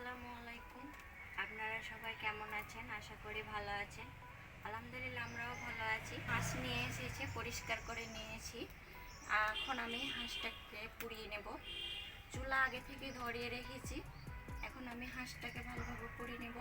আসসালামু আলাইকুম। আপনারা সবাই কেমন আছেন? আশা করি ভালো আছেন। আলহামদুলিল্লাহ, আমরাও ভালো আছি। হাঁস নিয়ে এসেছি, পরিষ্কার করে নিয়েছি। এখন আমি হাঁসটাকে পুড়িয়ে নেব। চুলা আগে থেকে ধরিয়ে রেখেছি। এখন আমি হাঁসটাকে ভালোভাবে পুড়িয়ে নেব।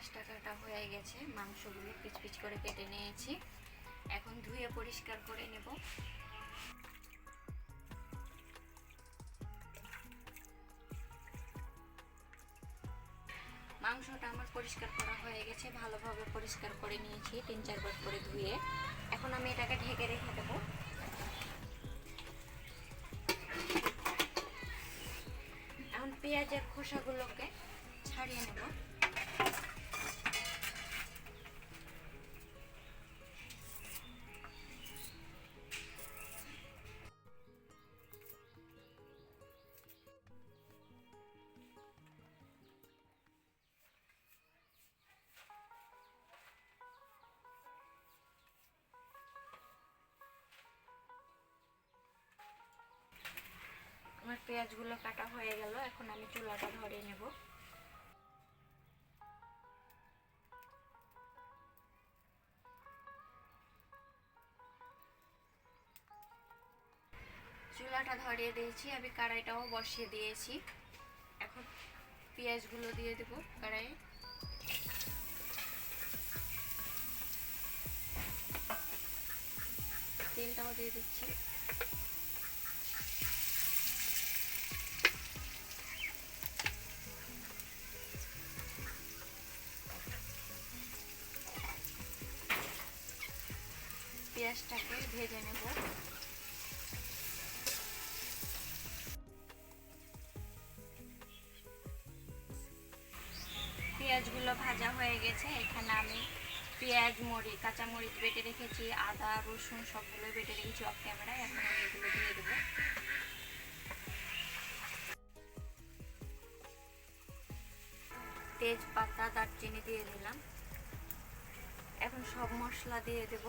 হাঁসটা কাটা হয়ে গেছে, মাংসগুলো পিচ পিচ করে কেটে নিয়েছি। এখন ধুয়ে পরিষ্কার করে নেব। মাংসটা আমার পরিষ্কার করা হয়ে গেছে, ভালোভাবে পরিষ্কার করে নিয়েছি, তিন চারবার করে ধুয়ে। এখন আমি এটাকে ঢেকে রেখে দেবো। এখন পেঁয়াজের খোসাগুলোকে ছাড়িয়ে নেব। পেঁয়াজগুলো কাটা হয়ে গেল, এখন আমি চুলাটা ধরিয়ে নেব। চুলাটা ধরিয়ে দিয়েছি, আমি কড়াইটাও বসিয়ে দিয়েছি। এখন পেঁয়াজগুলো দিয়ে দেবো কড়াইয়ে। তেলটাও দিয়ে দিচ্ছি। পেঁয়াজটাকে ভেজে নেব। পেঁয়াজগুলো ভাজা হয়ে গেছে। এখানে আমি পেঁয়াজ, মরিচ, কাঁচা মরিচ বেটে রেখেছি, আদা, রসুন সবগুলো বেটে রেখেছি অফ ক্যামেরায় এখন আমি এগুলো দিয়ে দেবো। তেজপাতা, দারচিনি দিয়ে দিলাম। এখন সব মশলা দিয়ে দেব।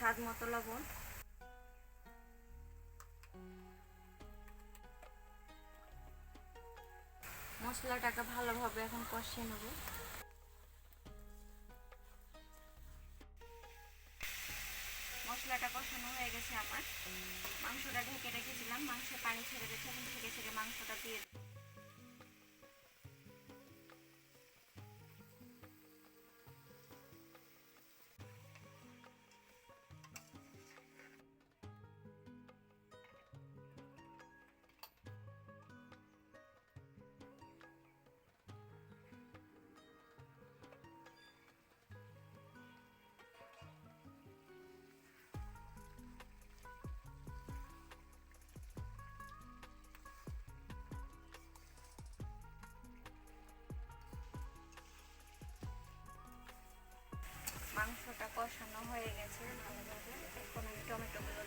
স্বাদ মতো লবণ। মশলাটাকে ভালোভাবে এখন কষিয়ে নেব। মশলাটা কষানো হয়ে গেছে আমার। মাংসটা ঢেকে রেখেছিলাম মাংসে পানি ছেড়ে গেছে এখন ঢেকে ছেড়ে মাংসটা দিয়ে কষানো হয়ে গেছে ভালোভাবে এখন আমি টমেটোগুলো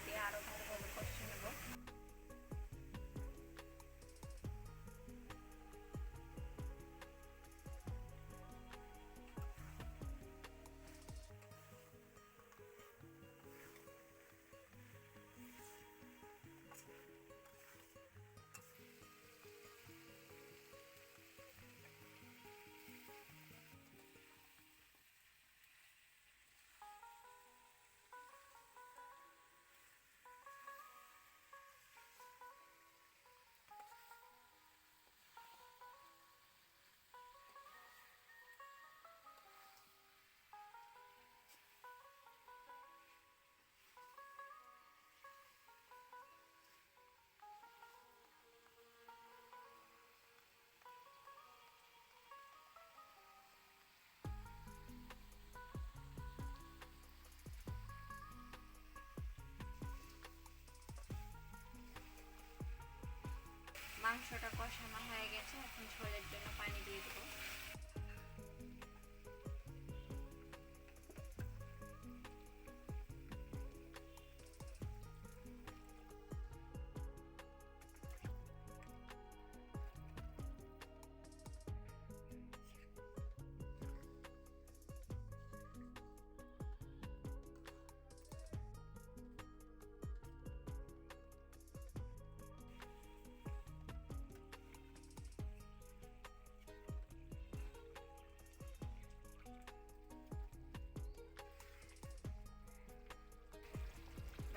মাংসটা কষানো হয়ে গেছে এখন ঝোলের জন্য পানি দিয়ে দেবো।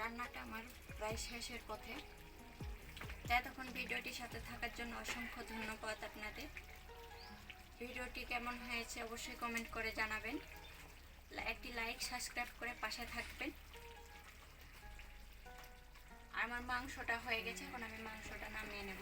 রান্নাটা আমার প্রায় শেষের পথে। তাই তখন ভিডিওটির সাথে থাকার জন্য অসংখ্য ধন্যবাদ আপনাদের। ভিডিওটি কেমন হয়েছে অবশ্যই কমেন্ট করে জানাবেন। একটি লাইক সাবস্ক্রাইব করে পাশে থাকবেন। আমার মাংসটা হয়ে গেছে, এখন আমি মাংসটা নামিয়ে নেব।